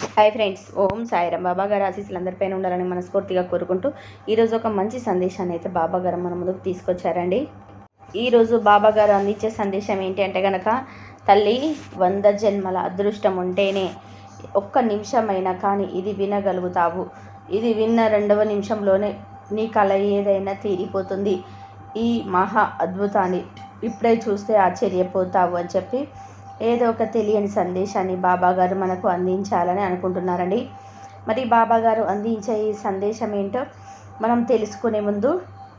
Hi friends Om Sairam. బాబా గారు ఆశీస్సులు అందరిపైన ఉండాలని మనస్ఫూర్తిగా కోరుకుంటూ ఈరోజు ఒక మంచి సందేశాన్ని అయితే బాబా గారు మన ముందుకు తీసుకొచ్చారండి. ఈరోజు బాబా గారు అందించే సందేశం ఏంటి అంటే కనుక తల్లి వంద జన్మల అదృష్టం ఉంటేనే ఒక్క నిమిషమైనా కానీ ఇది వినగలుగుతావు. ఇది విన్న రెండవ నిమిషంలోనే నీ కళ ఏదైనా తీరిపోతుంది. ఈ మహా అద్భుతాన్ని ఇప్పుడే చూస్తే ఆశ్చర్యపోతావు అని చెప్పి ఏదో ఒక తెలియని సందేశాన్ని బాబాగారు మనకు అందించాలని అనుకుంటున్నారండి. మరి బాబాగారు అందించే ఈ సందేశం ఏంటో మనం తెలుసుకునే ముందు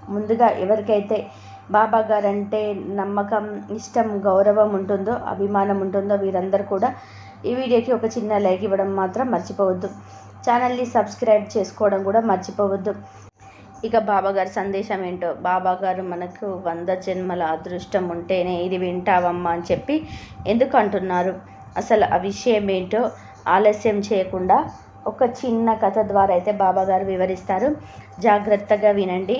ముందుగా ఎవరికైతే బాబా గారు అంటే నమ్మకం ఇష్టం గౌరవం ఉంటుందో అభిమానం ఉంటుందో వీరందరూ కూడా ఈ వీడియోకి ఒక చిన్న లైక్ ఇవ్వడం మాత్రం మర్చిపోవద్దు. ఛానల్ని సబ్స్క్రైబ్ చేసుకోవడం కూడా మర్చిపోవద్దు. ఇక బాబాగారి సందేశం ఏంటో? బాబాగారు మనకు వంద జన్మల అదృష్టం ఉంటేనే ఇది వింటావమ్మా అని చెప్పి ఎందుకు అంటున్నారు? అసలు ఆ విషయం ఏంటో ఆలస్యం చేయకుండా ఒక చిన్న కథ ద్వారా అయితే బాబాగారు వివరిస్తారు. జాగ్రత్తగా వినండి.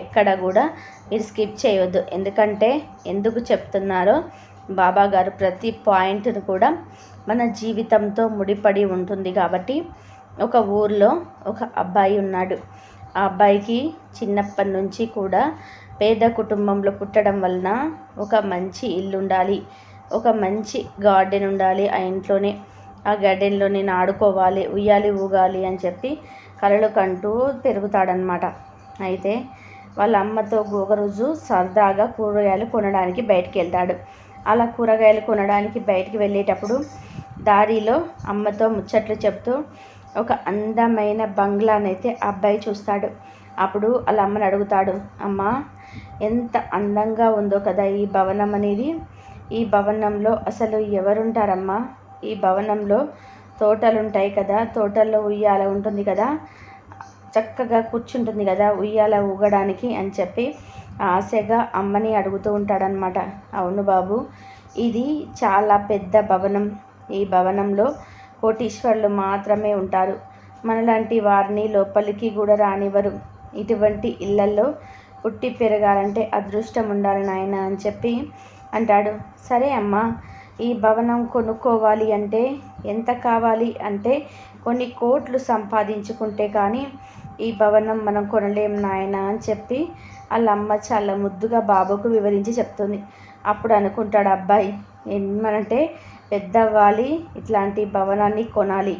ఎక్కడ కూడా మీరు స్కిప్ చేయొద్దు. ఎందుకంటే ఎందుకు చెప్తున్నారో బాబాగారు ప్రతి పాయింట్ను కూడా మన జీవితంతో ముడిపడి ఉంటుంది కాబట్టి ఒక ఊర్లో ఒక అబ్బాయి ఉన్నాడు. ఆ అబ్బాయికి చిన్నప్పటి నుంచి కూడా పేద కుటుంబంలో పుట్టడం వలన ఒక మంచి ఇల్లు ఉండాలి ఒక మంచి గార్డెన్ ఉండాలి ఆ ఇంట్లోనే ఆ గార్డెన్లో నేను ఆడుకోవాలి ఉయ్యాలి ఊగాలి అని చెప్పి కలలు కంటూ పెరుగుతాడనమాట అయితే వాళ్ళ అమ్మతో ఒకరోజు సరదాగా కూరగాయలు కొనడానికి బయటికి వెళ్తాడు. అలా కూరగాయలు కొనడానికి బయటికి వెళ్ళేటప్పుడు దారిలో అమ్మతో ముచ్చట్లు చెప్తూ ఒక అందమైన బంగ్లానైతే ఆ అబ్బాయి చూస్తాడు. అప్పుడు వాళ్ళ అమ్మని అడుగుతాడు అమ్మ ఎంత అందంగా ఉందో కదా ఈ భవనం అనేది. ఈ భవనంలో అసలు ఎవరుంటారమ్మా? ఈ భవనంలో తోటలు ఉంటాయి కదా తోటల్లో ఉయ్యాల ఉంటుంది కదా. చక్కగా కూర్చుంటుంది కదా ఉయ్యాల ఊగడానికి అని చెప్పి ఆశగా అమ్మని అడుగుతూ ఉంటాడనమాట అవును బాబు ఇది చాలా పెద్ద భవనం. ఈ భవనంలో కోటీశ్వర్లు మాత్రమే ఉంటారు. మనలాంటి వారిని లోపలికి కూడా రానివ్వరు. ఇటువంటి ఇళ్ళలో పుట్టి పెరగాలంటే అదృష్టం ఉండాలి నాయన అని చెప్పి అంటాడు. సరే అమ్మా ఈ భవనం కొనుక్కోవాలి అంటే ఎంత కావాలి అంటే కొన్ని కోట్లు సంపాదించుకుంటే కానీ ఈ భవనం మనం కొనలేం నాయన అని చెప్పి వాళ్ళ అమ్మ చాలా ముద్దుగా బాబుకు వివరించి చెప్తుంది. అప్పుడు అనుకుంటాడు అబ్బాయి ఏమనంటే పెద్దవ్వాలి ఇట్లాంటి భవనాన్ని కొనాలి.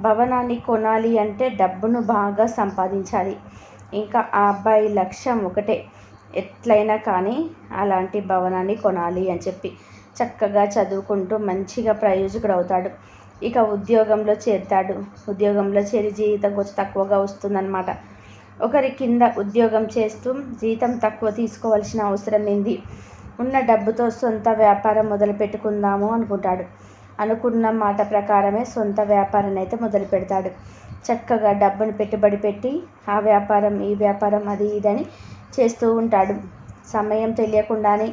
భవనాన్ని కొనాలి అంటే డబ్బును బాగా సంపాదించాలి. ఇంకా ఆ అబ్బాయి లక్ష్యం ఒకటే ఎట్లయినా కానీ అలాంటి భవనాన్ని కొనాలి అని చెప్పి. చక్కగా చదువుకుంటూ మంచిగా ప్రయోజకుడు అవుతాడు. ఇక ఉద్యోగంలో చేరుతాడు. ఉద్యోగంలో చేరి జీవితం కొంచెం తక్కువగా వస్తుందన్నమాట. ఒకరి కింద ఉద్యోగం చేస్తూ జీతం తక్కువ తీసుకోవాల్సిన అవసరం ఏంది? ఉన్న డబ్బుతో సొంత వ్యాపారం మొదలు పెట్టుకుందాము అనుకుంటాడు. అనుకున్న మాట ప్రకారమే సొంత వ్యాపారాన్ని అయితే మొదలు పెడతాడు చక్కగా డబ్బును పెట్టుబడి పెట్టి ఆ వ్యాపారం ఈ వ్యాపారం అది ఇదని చేస్తూ ఉంటాడు. సమయం తెలియకుండానే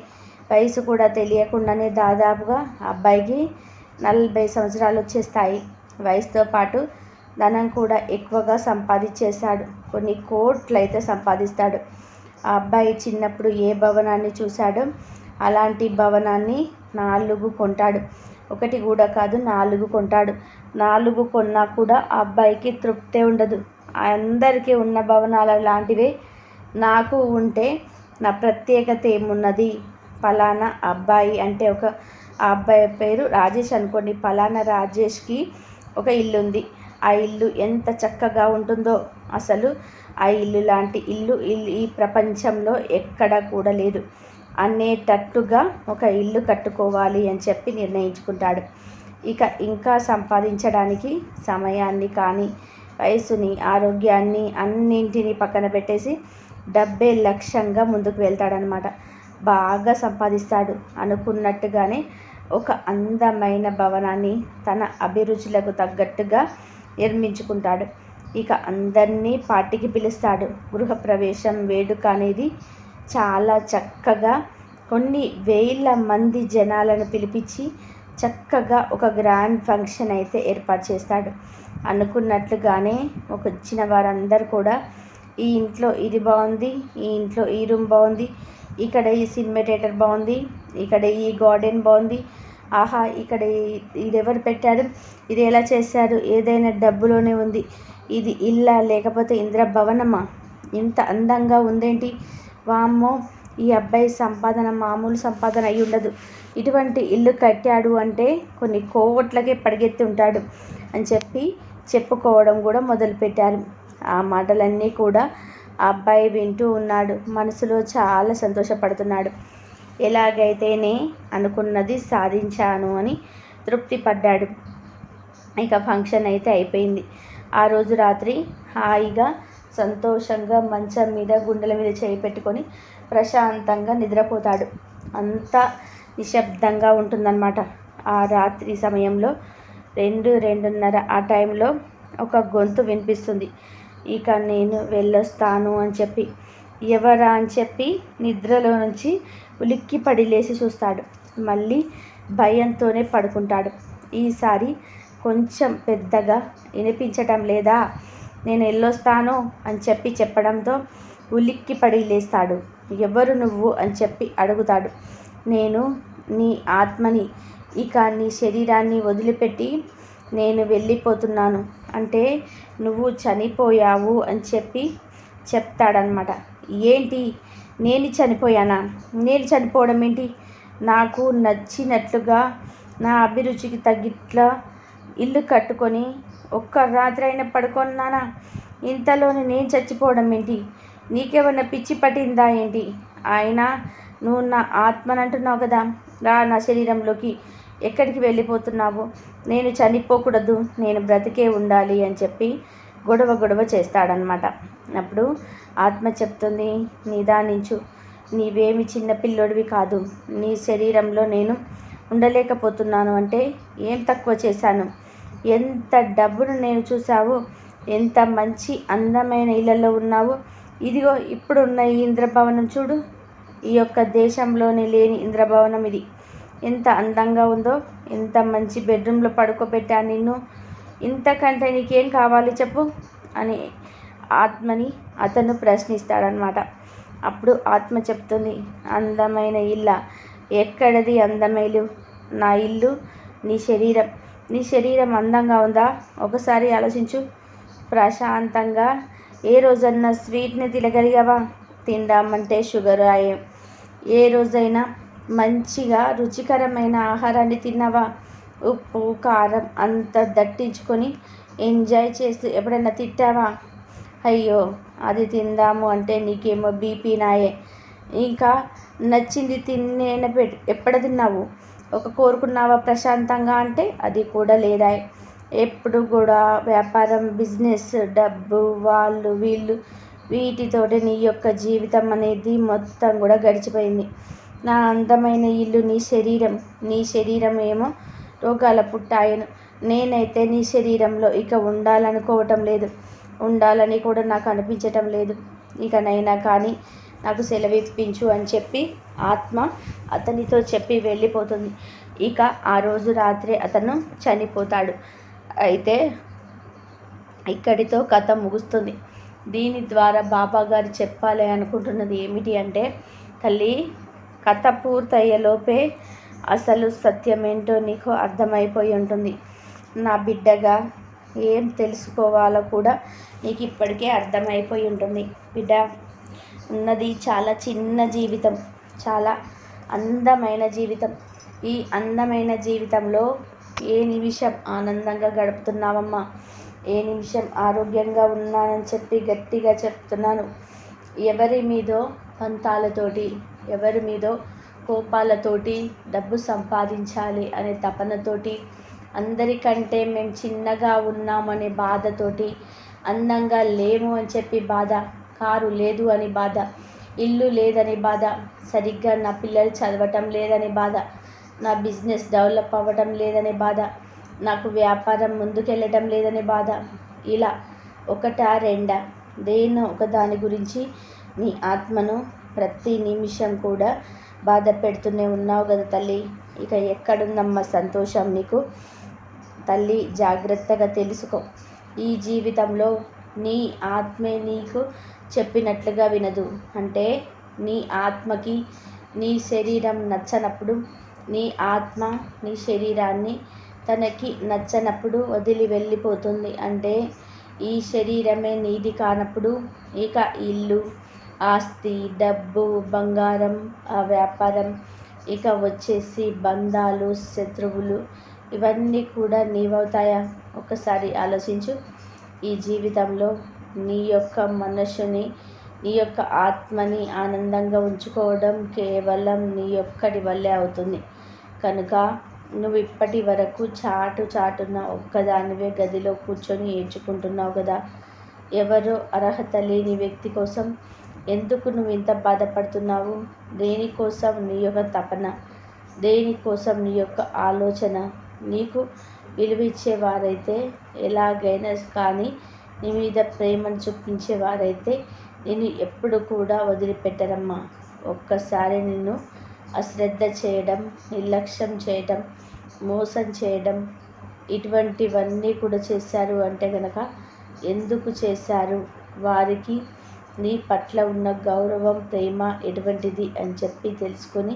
వయసు కూడా తెలియకుండానే దాదాపుగా అబ్బాయికి నలభై సంవత్సరాలు వచ్చేస్తాయి. వయసుతో పాటు ధనం కూడా ఎక్కువగా సంపాదించేశాడు. కొన్ని కోట్లు అయితే సంపాదిస్తాడు. ఆ అబ్బాయి చిన్నప్పుడు ఏ భవనాన్ని చూశాడో అలాంటి భవనాన్ని నాలుగు కొంటాడు. ఒకటి కూడా కాదు నాలుగు కొంటాడు. నాలుగు కొన్నా కూడా ఆ అబ్బాయికి తృప్తే ఉండదు. అందరికీ ఉన్న భవనాలు లాంటివే. నాకు ఉంటే నా ప్రత్యేకత ఏమున్నది? ఫలానా అబ్బాయి అంటే ఒక ఆ అబ్బాయి పేరు రాజేష్ అనుకోండి. ఫలానా రాజేష్కి ఒక ఇల్లు ఉంది ఆ ఇల్లు ఎంత చక్కగా ఉంటుందో అసలు ఆ ఇల్లు లాంటి ఇల్లు ఈ ప్రపంచంలో ఎక్కడా కూడా లేదు. అనేటట్టుగా ఒక ఇల్లు కట్టుకోవాలి అని చెప్పి నిర్ణయించుకుంటాడు. ఇక ఇంకా సంపాదించడానికి సమయాన్ని కానీ వయసుని ఆరోగ్యాన్ని అన్నింటినీ పక్కన పెట్టేసి డబ్బే లక్ష్యంగా ముందుకు వెళ్తాడనమాట బాగా సంపాదిస్తాడు. అనుకున్నట్టుగానే ఒక అందమైన భవనాన్ని తన అభిరుచులకు తగ్గట్టుగా నిర్మించుకుంటాడు. ఇక అందరినీ పార్టీకి పిలుస్తాడు. గృహప్రవేశం వేడుక అనేది చాలా చక్కగా కొన్ని వేల మంది జనాలను పిలిపించి చక్కగా ఒక గ్రాండ్ ఫంక్షన్ అయితే ఏర్పాటు చేస్తాడు. అనుకున్నట్లుగానే ఒక వచ్చిన వారందరూ కూడా ఈ ఇంట్లో ఇది బాగుంది ఈ ఇంట్లో ఈ రూమ్ బాగుంది ఇక్కడ ఈ సినిమా థియేటర్ బాగుంది ఇక్కడ ఈ గార్డెన్ బాగుంది ఆహా ఇక్కడ ఇదెవరు ఇది ఎవరు పెట్టారు? ఇది ఎలా చేశారు? ఏదైనా డబ్బులోనే ఉంది. ఇది ఇల్లా? లేకపోతే ఇంద్రభవనమా? ఇంత అందంగా ఉందేంటి? వామ్మో ఈ అబ్బాయి సంపాదన మామూలు సంపాదన అయి ఉండదు. ఇటువంటి ఇల్లు కట్టాడు అంటే కొన్ని కోవట్లకే పడిగెత్తి ఉంటాడు అని చెప్పి చెప్పుకోవడం కూడా మొదలుపెట్టారు. ఆ మాటలన్నీ కూడా ఆ అబ్బాయి వింటూ ఉన్నాడు. మనసులో చాలా సంతోషపడుతున్నాడు. ఎలాగైతేనే అనుకున్నది సాధించాను అని తృప్తి పడ్డాడు ఇక ఫంక్షన్ అయితే అయిపోయింది. ఆ రోజు రాత్రి హాయిగా సంతోషంగా మంచం మీద గుండెల మీద చేయి పెట్టుకొని ప్రశాంతంగా నిద్రపోతాడు. అంతా నిశ్శబ్దంగా ఉంటుందన్నమాట. ఆ రాత్రి సమయంలో రెండు రెండున్నర ఆ టైంలో ఒక గొంతు వినిపిస్తుంది. ఇక నేను వెళ్ళొస్తాను అని చెప్పి ఎవరా అని చెప్పి నిద్రలో నుంచి ఉలిక్కి పడి లేచి చూస్తాడు. మళ్ళీ భయంతోనే పడుకుంటాడు. ఈసారి కొంచెం పెద్దగా వినిపించటం లేదా? నేను వెళ్ళొస్తాను అని చెప్పి చెప్పడంతో ఉలిక్కి పడి లేస్తాడు. ఎవరు నువ్వు అని చెప్పి అడుగుతాడు. నేను నీ ఆత్మని ఇక నీ శరీరాన్ని వదిలిపెట్టి నేను వెళ్ళిపోతున్నాను. అంటే నువ్వు చనిపోయావు అని చెప్పి చెప్తాడనమాట ఏంటి? నేను చనిపోయానా? నేను చనిపోవడం ఏంటి? నాకు నచ్చినట్లుగా నా అభిరుచికి తగ్గట్లా ఇల్లు కట్టుకొని ఒక్క రాత్రి అయినా పడుకున్నానా? ఇంతలోనే నేను చచ్చిపోవడం ఏంటి? నీకేమన్నా పిచ్చి పట్టిందా ఏంటి? ఆయన నువ్వు నా ఆత్మనంటున్నావు కదా? రా నా శరీరంలోకి. ఎక్కడికి వెళ్ళిపోతున్నావు? నేను చనిపోకూడదు. నేను బ్రతికే ఉండాలి అని చెప్పి గొడవ గొడవ చేస్తాడనమాట అప్పుడు ఆత్మ చెప్తుంది నిదానించు. నీవేమి చిన్న పిల్లోడివి కాదు. నీ శరీరంలో నేను ఉండలేకపోతున్నాను అంటే ఏం తక్కువ చేశాను? ఎంత డబ్బును నేను చూసావు ఎంత మంచి అందమైన ఇళ్ళల్లో ఉన్నావు? ఇదిగో ఇప్పుడున్న ఈ ఇంద్రభవనం చూడు. ఈ యొక్క దేశంలోనే లేని ఇంద్రభవనం ఇది. ఎంత అందంగా ఉందో ఎంత మంచి బెడ్రూమ్లో పడుకోబెట్టాను నిన్ను. ఇంతకంటే నీకేం కావాలి చెప్పు అని ఆత్మని అతను ప్రశ్నిస్తాడనమాట అప్పుడు ఆత్మ చెప్తుంది అందమైన ఇల్ల ఎక్కడది అందమైలు నా ఇల్లు? నీ శరీరం నీ శరీరం అందంగా ఉందా? ఒకసారి ఆలోచించు. ప్రశాంతంగా ఏ రోజన్నా స్వీట్ని తినగలిగావా? తిందామంటే షుగర్ అయ్యే ఏ రోజైనా మంచిగా రుచికరమైన ఆహారాన్ని తిన్నావా? ఉప్పు కారం అంత దట్టించుకొని ఎంజాయ్ చేస్తూ ఎప్పుడైనా తిట్టావా? అయ్యో అది తిందాము అంటే నీకేమో బీపీ నాయే. ఇంకా నచ్చింది తినేన పెట్ ఎప్పుడు తిన్నావు? ఒక కోరుకున్నావా ప్రశాంతంగా అంటే? అది కూడా లేదా ఎప్పుడు కూడా వ్యాపారం బిజినెస్ డబ్బు వాళ్ళు వీళ్ళు వీటితోటి నీ యొక్క జీవితం అనేది మొత్తం కూడా గడిచిపోయింది. నా అందమైన ఇల్లు నీ శరీరం. నీ శరీరం ఏమో రోగాల పుట్టాయను. నేనైతే నీ శరీరంలో ఇక ఉండాలనుకోవటం లేదు. ఉండాలని కూడా నాకు అనిపించటం లేదు. ఇకనైనా కానీ నాకు సెలవిప్పించు అని చెప్పి ఆత్మ అతనితో చెప్పి వెళ్ళిపోతుంది. ఇక ఆ రోజు రాత్రి అతను చనిపోతాడు. అయితే ఇక్కడితో కథ ముగుస్తుంది. దీని ద్వారా బాబా గారు చెప్పాలి అనుకుంటున్నది ఏమిటి అంటే తల్లి కథ పూర్తయ్యేలోపే అసలు సత్యమేంటో నీకు అర్థమైపోయి ఉంటుంది. నా బిడ్డగా ఏం తెలుసుకోవాలో కూడా నీకు ఇప్పటికే అర్థమైపోయి ఉంటుంది. బిడ్డ ఉన్నది చాలా చిన్న జీవితం చాలా అందమైన జీవితం. ఈ అందమైన జీవితంలో ఏ నిమిషం ఆనందంగా గడుపుతున్నావమ్మా? ఏ నిమిషం ఆరోగ్యంగా ఉన్నానని చెప్పి గట్టిగా చెప్తున్నాను. ఎవరి మీదో పంతాలతోటి ఎవరి మీదో కోపాలతోటి డబ్బు సంపాదించాలి అనే తపనతోటి అందరికంటే మేము చిన్నగా ఉన్నామనే బాధతోటి అందంగా లేము అని చెప్పి బాధ కారు లేదు అని బాధ ఇల్లు లేదని బాధ సరిగ్గా నా పిల్లలు చదవటం లేదని బాధ నా బిజినెస్ డెవలప్ అవ్వటం లేదనే బాధ నాకు వ్యాపారం ముందుకెళ్ళటం లేదనే బాధ. ఇలా ఒకటా రెండా? దేన్నో ఒక దాని గురించి నీ ఆత్మను ప్రతి నిమిషం కూడా బాధ పెడుతూనే ఉన్నావు కదా తల్లి. ఇక ఎక్కడుందమ్మా సంతోషం నీకు? తల్లి జాగ్రత్తగా తెలుసుకో. ఈ జీవితంలో నీ ఆత్మే నీకు చెప్పినట్లుగా వినదు. అంటే నీ ఆత్మకి నీ శరీరం నచ్చనప్పుడు నీ ఆత్మ నీ శరీరాన్ని తనకి నచ్చనప్పుడు వదిలి వెళ్ళిపోతుంది. అంటే ఈ శరీరమే నీది కానప్పుడు ఇక ఇల్లు ఆస్తి డబ్బు బంగారం ఆ వ్యాపారం ఇక వచ్చేసి బంధాలు శత్రువులు ఇవన్నీ కూడా నీవవుతాయా? ఒకసారి ఆలోచించు. ఈ జీవితంలో నీ యొక్క మనస్సుని నీ యొక్క ఆత్మని ఆనందంగా ఉంచుకోవడం కేవలం నీ ఒక్కటి వల్లే అవుతుంది. కనుక నువ్వు ఇప్పటి వరకు చాటు చాటున ఒక్కదానివే గదిలో కూర్చొని ఏడ్చుకుంటున్నావు కదా? ఎవరో అర్హత లేని వ్యక్తి కోసం ఎందుకు నువ్వు ఇంత బాధపడుతున్నావు దేనికోసం నీ యొక్క తపన? దేనికోసం నీ యొక్క ఆలోచన? నీకు విలువిచ్చేవారైతే ఎలాగైనా కానీ నీ మీద ప్రేమను చూపించేవారైతే నేను ఎప్పుడు కూడా వదిలిపెట్టరమ్మా. ఒక్కసారి నిన్ను అశ్రద్ధ చేయడం నిర్లక్ష్యం చేయడం మోసం చేయడం ఇటువంటివన్నీ కూడా చేశారు అంటే కనుక ఎందుకు చేశారు? వారికి నీ పట్ల ఉన్న గౌరవం ప్రేమ ఎటువంటిది అని చెప్పి తెలుసుకొని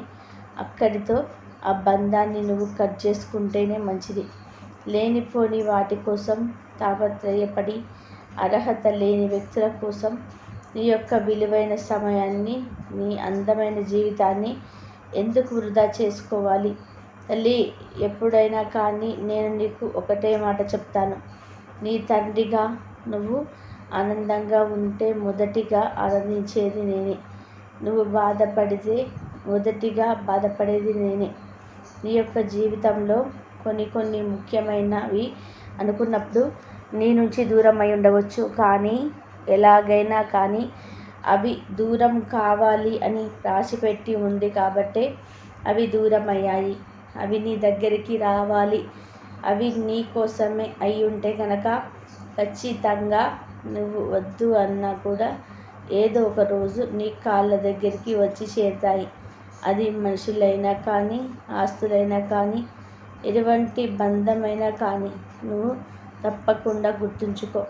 అక్కడితో ఆ బంధాన్ని నువ్వు కట్ చేసుకుంటేనే మంచిది. లేనిపోని వాటి కోసం తాపత్రయపడి అర్హత లేని వ్యక్తుల కోసం నీ యొక్క విలువైన సమయాన్ని నీ అందమైన జీవితాన్ని ఎందుకు వృధా చేసుకోవాలి? తల్లి ఎప్పుడైనా కానీ నేను నీకు ఒకటే మాట చెప్తాను. నీ తండ్రిగా నువ్వు ఆనందంగా ఉంటే మొదటిగా ఆనందించేది నేనే. నువ్వు బాధపడితే మొదటిగా బాధపడేది నేనే. నీ యొక్క జీవితంలో కొన్ని కొన్ని ముఖ్యమైనవి అనుకున్నప్పుడు నీ నుంచి దూరం అయి ఉండవచ్చు. కానీ ఎలాగైనా కానీ అవి దూరం కావాలి అని రాసిపెట్టి ఉంది కాబట్టే అవి దూరం అయ్యాయి అవి నీ దగ్గరికి రావాలి. అవి నీ కోసమే అయి ఉంటే కనుక ఖచ్చితంగా నువ్వు వద్దు అన్నా కూడా ఏదో ఒక రోజు నీ కాళ్ళ దగ్గరికి వచ్చి చేరుతాయి. అది మనుషులైనా కానీ ఆస్తులైనా కానీ ఎటువంటి బంధమైనా కానీ నువ్వు తప్పకుండా గుర్తుంచుకో.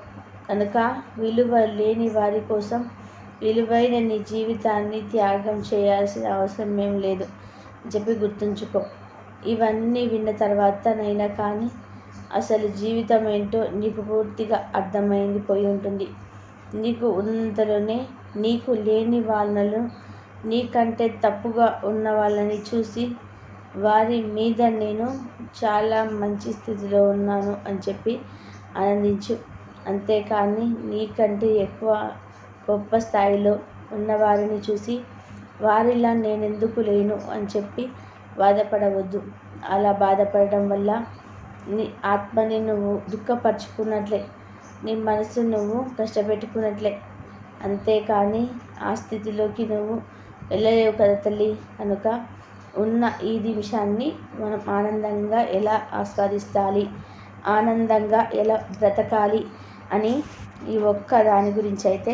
కనుక విలువ లేని వారి కోసం విలువైన నీ జీవితాన్ని త్యాగం చేయాల్సిన అవసరం ఏం లేదు. చెప్పి గుర్తుంచుకో. ఇవన్నీ విన్న తర్వాతనైనా కానీ అసలు జీవితం ఏంటో నీకు పూర్తిగా అర్థమైంది పోయి ఉంటుంది. నీకు ఉన్నంతలోనే నీకు లేని వాళ్ళను నీకంటే తప్పుగా ఉన్న వాళ్ళని చూసి వారి మీద నేను చాలా మంచి స్థితిలో ఉన్నాను అని చెప్పి ఆనందించు. అంతేకాని నీకంటే ఎక్కువ గొప్ప స్థాయిలో ఉన్నవారిని చూసి వారిలా నేనెందుకు లేను అని చెప్పి బాధపడవద్దు. అలా బాధపడడం వల్ల నీ ఆత్మని నువ్వు దుఃఖపరుచుకున్నట్లే నీ మనసు నువ్వు కష్టపెట్టుకున్నట్లే. అంతేకాని ఆ స్థితిలోకి నువ్వు వెళ్ళలేవు కదా తల్లి. కనుక ఉన్న ఈ నిమిషాన్ని మనం ఆనందంగా ఎలా ఆస్వాదిస్తాలి? ఆనందంగా ఎలా బ్రతకాలి? అని ఈ ఒక్క దాని గురించి అయితే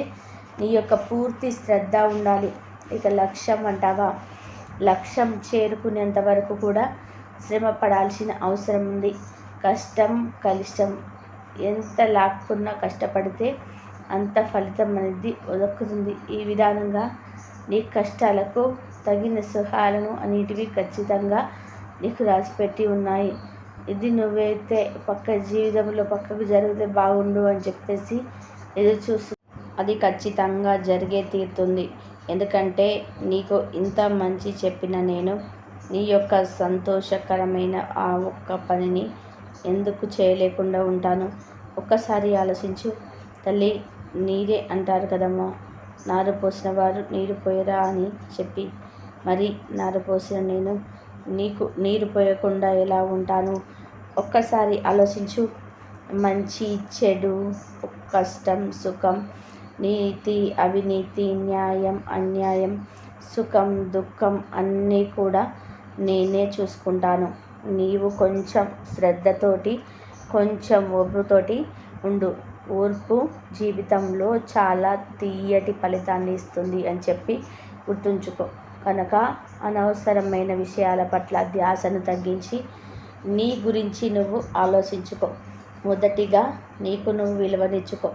నీ యొక్క పూర్తి శ్రద్ధ ఉండాలి. ఇక లక్ష్యం అంటావా? లక్ష్యం చేరుకునేంత వరకు కూడా శ్రమ పడాల్సిన అవసరం ఉంది. కష్టం కలిష్టం ఎంత లాక్కున్నా కష్టపడితే అంత ఫలితం అనేది దొరుకుతుంది ఈ విధానంగా నీ కష్టాలకు తగిన సుఖాలను అన్నిటివి ఖచ్చితంగా నీకు రాసిపెట్టి ఉన్నాయి. ఇది నువ్వైతే పక్క జీవితంలో పక్కకు జరిగితే బాగుండు అని చెప్పేసి ఎదురు చూసు అది ఖచ్చితంగా జరిగే తీరుతుంది. ఎందుకంటే నీకు ఇంత మంచి చెప్పిన నేను నీ యొక్క సంతోషకరమైన ఆ ఒక్క పనిని ఎందుకు చేయలేకుండా ఉంటాను? ఒక్కసారి ఆలోచించు. తల్లి నీరే అంటారు కదమ్మా. నారు పోసిన వారు నీరు పోయరా అని చెప్పి. మరి నారు పోసిన నేను నీకు నీరు పోయకుండా ఎలా ఉంటాను? ఒక్కసారి ఆలోచించు. మంచి చెడు కష్టం సుఖం నీతి అవినీతి న్యాయం అన్యాయం సుఖం దుఃఖం అన్నీ కూడా నేనే చూసుకుంటాను. నీవు కొంచెం శ్రద్ధతోటి కొంచెం ఓర్పుతోటి ఉండు. ఓర్పు జీవితంలో చాలా తీయటి ఫలితాన్ని ఇస్తుంది అని చెప్పి గుర్తుంచుకో. కనుక అనవసరమైన విషయాల పట్ల ధ్యాసను తగ్గించి నీ గురించి నువ్వు ఆలోచించుకో. మొదటిగా నీకు నువ్వు విలువనిచ్చుకో.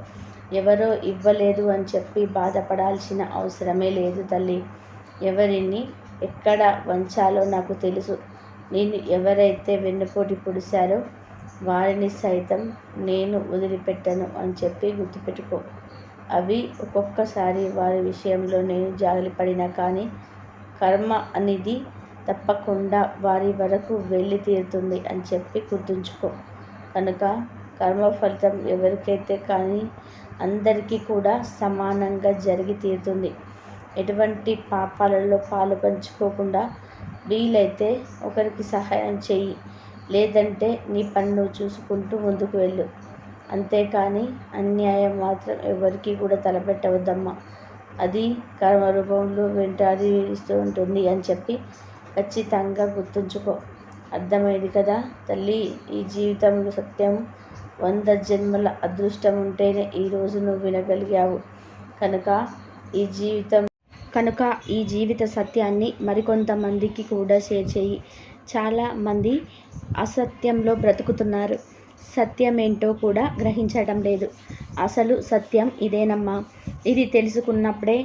ఎవరో ఇవ్వలేదు అని చెప్పి బాధపడాల్సిన అవసరమే లేదు తల్లి. ఎవరిని ఎక్కడ వంచాలో నాకు తెలుసు. నేను ఎవరైతే వెన్నుపోటి పొడిశారో వారిని సైతం నేను వదిలిపెట్టను అని చెప్పి గుర్తుపెట్టుకో. అవి ఒక్కొక్కసారి వారి విషయంలో నేను జాగ్రత్త కానీ కర్మ అనేది తప్పకుండా వారి వరకు వెళ్ళి తీరుతుంది అని చెప్పి గుర్తుంచుకో. కనుక కర్మ ఫలితం ఎవరికైతే కానీ అందరికీ కూడా సమానంగా జరిగి తీరుతుంది. ఎటువంటి పాపాలలో పాలు పంచుకోకుండా వీలైతే ఒకరికి సహాయం చెయ్యి. లేదంటే నీ పనులు చూసుకుంటూ ముందుకు వెళ్ళు. అంతేకాని అన్యాయం మాత్రం ఎవరికి కూడా తలపెట్టవద్దమ్మా. అది కర్మ రూపంలో వెంటాడి వేస్తూ ఉంటుంది అని చెప్పి ఖచ్చితంగా గుర్తుంచుకో. అర్థమైంది కదా తల్లి? ఈ జీవితంలో సత్యం వంద జన్మల అదృష్టం ఉంటేనే ఈరోజు నువ్వు వినగలిగావు. కనుక ఈ జీవితం కనుక ఈ జీవిత సత్యాన్ని మరికొంతమందికి కూడా షేర్ చేయి. చాలామంది అసత్యంలో బ్రతుకుతున్నారు. సత్యం ఏంటో కూడా గ్రహించడం లేదు. అసలు సత్యం ఇదేనమ్మా? ఇది తెలుసుకున్నప్పుడే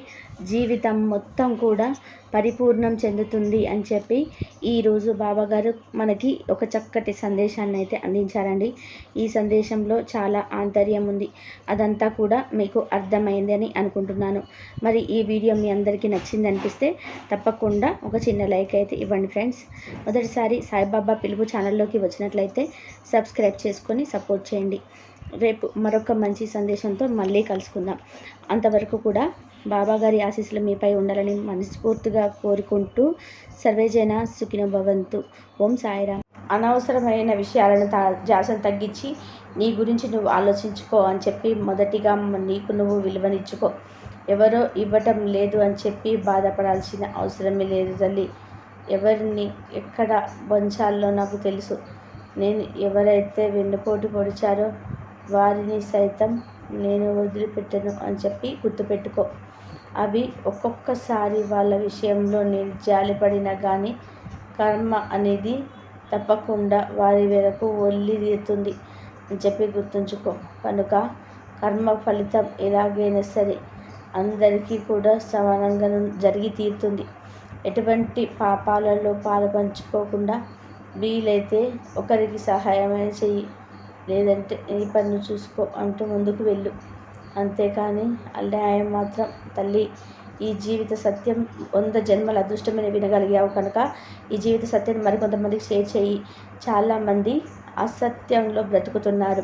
జీవితం మొత్తం కూడా పరిపూర్ణం చెందుతుంది అని చెప్పి ఈరోజు బాబాగారు మనకి ఒక చక్కటి సందేశాన్ని అయితే అందించారండి. ఈ సందేశంలో చాలా ఆంతర్యం ఉంది. అదంతా కూడా మీకు అర్థమైంది అని అనుకుంటున్నాను. మరి ఈ వీడియో మీ అందరికీ నచ్చింది అనిపిస్తే తప్పకుండా ఒక చిన్న లైక్ అయితే ఇవ్వండి ఫ్రెండ్స్. మొదటిసారి సాయిబాబా పిలుపు ఛానల్లోకి వచ్చినట్లయితే సబ్స్క్రైబ్ చేసుకొని సపోర్ట్ చేయండి. రేపు మరొక మంచి సందేశంతో మళ్ళీ కలుసుకుందాం. అంతవరకు కూడా బాబాగారి ఆశీస్సులు మీపై ఉండాలని మనస్ఫూర్తిగా కోరుకుంటూ సర్వేజన సుఖిన భవంతు. ఓం సాయిరామ్. అనవసరమైన విషయాలను తా జాసను తగ్గించి నీ గురించి నువ్వు ఆలోచించుకో అని చెప్పి మొదటిగా నీకు నువ్వు విలువనిచ్చుకో. ఎవరో ఇవ్వటం లేదు అని చెప్పి బాధపడాల్సిన అవసరమే లేదు తల్లి. ఎవరిని ఎక్కడ వంచాలో నాకు తెలుసు. నేను ఎవరైతే వెన్నుపోటు పొడిచారో వారిని సైతం నేను వదిలిపెట్టను అని చెప్పి గుర్తుపెట్టుకో. అవి ఒక్కొక్కసారి వాళ్ళ విషయంలో నేను జాలిపడినా కానీ కర్మ అనేది తప్పకుండా వారి వరకు ఒల్లి తీరుతుంది అని చెప్పి గుర్తుంచుకో. కనుక కర్మ ఫలితం ఎలాగైనా సరే అందరికీ కూడా సమానంగా జరిగి తీరుతుంది. ఎటువంటి పాపాలలో పాలు పంచుకోకుండా వీలైతే ఒకరికి సహాయమైన చెయ్యి. లేదంటే ఈ పన్ను చూసుకో అంటూ ముందుకు వెళ్ళు. అంతేకాని అన్యాయం మాత్రం తల్లి ఈ జీవిత సత్యం వంద జన్మల అదృష్టమైన వినగలిగావు కనుక ఈ జీవిత సత్యాన్ని మరికొంతమందికి షేర్ చేయి. చాలామంది అసత్యంలో బ్రతుకుతున్నారు.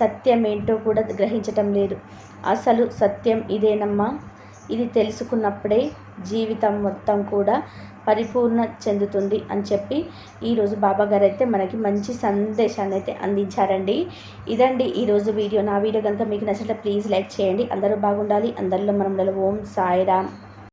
సత్యం ఏంటో కూడా గ్రహించటం లేదు. అసలు సత్యం ఇదేనమ్మా? ఇది తెలుసుకున్నప్పుడే జీవితం మొత్తం కూడా పరిపూర్ణ చెందుతుంది అని చెప్పి ఈరోజు బాబా గారు అయితే మనకి మంచి సందేశాన్ని అయితే అందించారండి. ఇదండి ఈరోజు వీడియో. నా వీడియో కనుక మీకు నచ్చితే ప్లీజ్ లైక్ చేయండి. అందరూ బాగుండాలి. అందరిలో మనం ఓం సాయిరామ్.